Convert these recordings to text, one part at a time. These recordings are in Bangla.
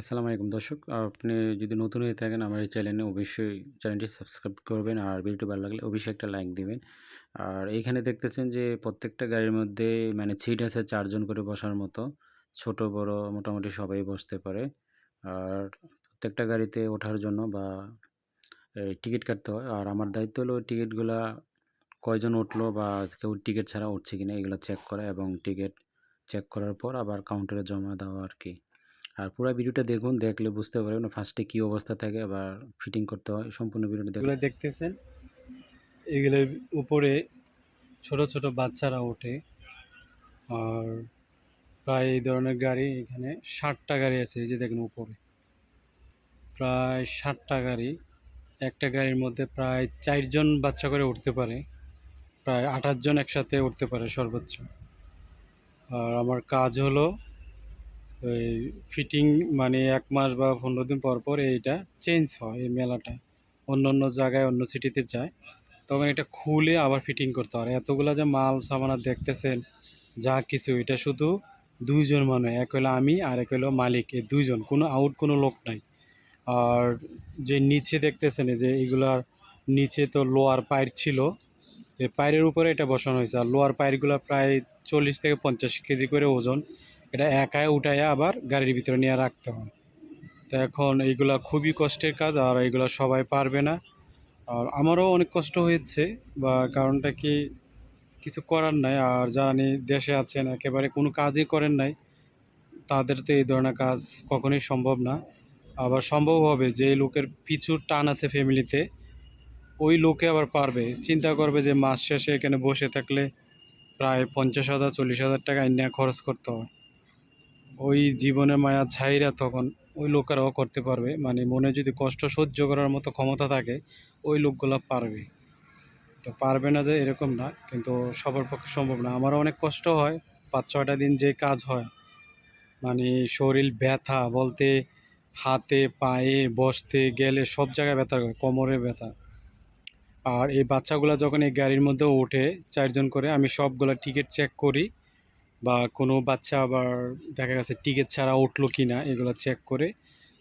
আসসালামু আলাইকুম। দর্শক, আপনি যদি নতুন হয়ে থাকেন আমার এই চ্যানেলে অবশ্যই চ্যানেলটি সাবস্ক্রাইব করবেন আর ভিডিওটি ভালো লাগলে অবশ্যই একটা লাইক দিবেন। আর এইখানে দেখতেছেন যে প্রত্যেকটা গাড়ির মধ্যে মানে সিট আছে চারজন করে বসার মতো। ছোট, বড় মোটামুটি সবাই বসতে পারে। আর প্রত্যেকটা গাড়িতে ওঠার জন্য বা টিকিট কাটতে হয়। আর আমার দায়িত্ব হলো টিকিটগুলা কয়জন উঠল বা কেউ টিকিট ছাড়া উঠছে কিনা এগুলো চেক করা এবং টিকিট চেক করার পর আবার কাউন্টারে জমা দেওয়া আর কি। আর পুরো ভিডিওটা দেখুন, দেখলে বুঝতে পারবেন ফার্স্টে কী অবস্থা থাকে, আবার ফিটিং করতে হয়, সম্পূর্ণ ভিডিওটা দেখুন। দেখতেছেন? এগুলোর উপরে ছোট ছোট বাচ্চারা ওঠে। আর প্রায় এই ধরনের গাড়ি এখানে ষাটটা গাড়ি আছে, এই যে দেখেন উপরে। প্রায় ষাটটা গাড়ি, একটা গাড়ির মধ্যে প্রায় চারজন বাচ্চা করে উঠতে পারে। প্রায় আঠাশ জন একসাথে উঠতে পারে সর্বোচ্চ। আর আমার কাজ হলো ফিটিং মানে এক মাস বা পনেরো দিন পর পর এইটা চেঞ্জ হয়, এই মেলাটা। অন্য অন্য জায়গায়, অন্য সিটিতে যায়। তখন এটা খুলে আবার ফিটিং করতে হয়। এতগুলা যে মাল, সামানা দেখতেছেন, যা কিছু, এটা শুধু দুইজন মানে এক হলো আমি আর এক হলো মালিক, এই দুইজন, কোনো আউট কোনো লোক নাই। আর যে নিচে দেখতেছেন যে এগুলার নিচে তো লোয়ার পাইর ছিল, এই পায়ের উপরে এটা বসানো হয়েছে। আর লোয়ার পায়েরগুলো প্রায় চল্লিশ থেকে পঞ্চাশ কেজি করে ওজন। এটা একাই উঠাইয়া আবার গাড়ির ভিতরে নিয়ে রাখতে হয়। তো এখন এইগুলা খুবই কষ্টের কাজ আর এইগুলা সবাই পারবে না। আর আমারও অনেক কষ্ট হয়েছে বা কারণটা কি কিছু করার নাই। আর যারা দেশে আছেন, একেবারে কোনো কাজই করেন নাই, তাদের তো এই ধরনের কাজ কখনোই সম্ভব না। আবার সম্ভব হবে যে লোকের পিছু টান আছে ফ্যামিলিতে, ওই লোকে আবার পারবে। চিন্তা করবে যে মাস শেষে এখানে বসে থাকলে প্রায় পঞ্চাশ হাজার, চল্লিশ হাজার টাকা ইন্ডিয়া খরচ করতে হয়। ওই জীবনের মায়া ছাইরা তখন ওই লোকেরাও করতে পারবে। মানে মনে যদি কষ্ট সহ্য করার মতো ক্ষমতা থাকে, ওই লোকগুলো পারবে। তো পারবে না যে এরকম না, কিন্তু সবার পক্ষে সম্ভব না। আমারও অনেক কষ্ট হয়, পাঁচ, ছয়টা দিন যে কাজ হয়। মানে শরীর ব্যথা বলতে হাতে, পায়ে, বসতে গেলে সব জায়গায় ব্যথা করে কোমরে ব্যথা। আর এই বাচ্চাগুলো যখন এই গাড়ির মধ্যে ওঠে, চারজন করে, আমি সবগুলো টিকিট চেক করি। বা কোনো বাচ্চা আবার দেখা গেছে টিকিট ছাড়া উঠল কি না এগুলো চেক করে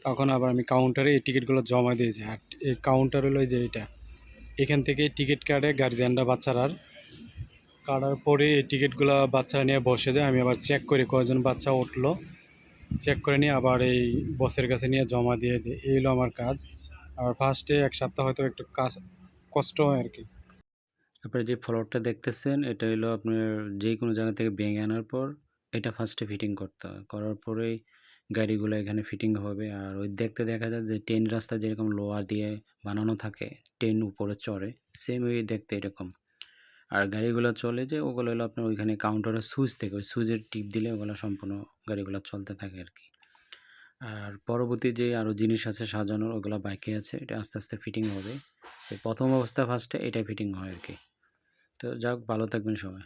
তখন আবার আমি কাউন্টারে এই টিকিটগুলো জমা দিয়ে যাই আর এই কাউন্টার হলো যে এটা। এখান থেকে টিকিট কাটে গার্জিয়ানরা বাচ্চারার কাটার পরে এই টিকিটগুলো বাচ্চারা নিয়ে বসে যায়। আমি আবার চেক করি কয়জন বাচ্চা উঠল চেক করে নিয়ে আবার এই বসের কাছে নিয়ে জমা দিয়ে দিই এই হলো আমার কাজ। আর ফার্স্টে এক সপ্তাহ হয়তো একটু কাজ, কষ্ট হয় আর কি। আপনার যে ফ্লোরটা দেখতেছেন, এটা হলো আপনার যে কোনো জায়গা থেকে ভেঙে আনার পর এটা ফার্স্টে ফিটিং করতে হয়। করার পরেই গাড়িগুলো এখানে ফিটিং হবে। আর ওই দেখতে দেখা যায় যে ট্রেন রাস্তা যেরকম লোহা দিয়ে বানানো থাকে ট্রেন উপরে চড়ে সেম ওই দেখতে এরকম। আর গাড়িগুলো চলে যে ওগুলো হলো আপনার ওইখানে কাউন্টারের সুইচ থেকে, ওই সুইচের টিপ দিলে ওগুলো সম্পূর্ণ গাড়িগুলো চলতে থাকে আর কি আর পরবর্তী যে আরও জিনিস আছে সাজানোর, ওগুলো বাইকে আছে, এটা আস্তে আস্তে ফিটিং হবে। প্রথম অবস্থা ফার্স্টে এটা ফিটিং হয় আর কি তো যাক ভালো থাকবেন সবাই।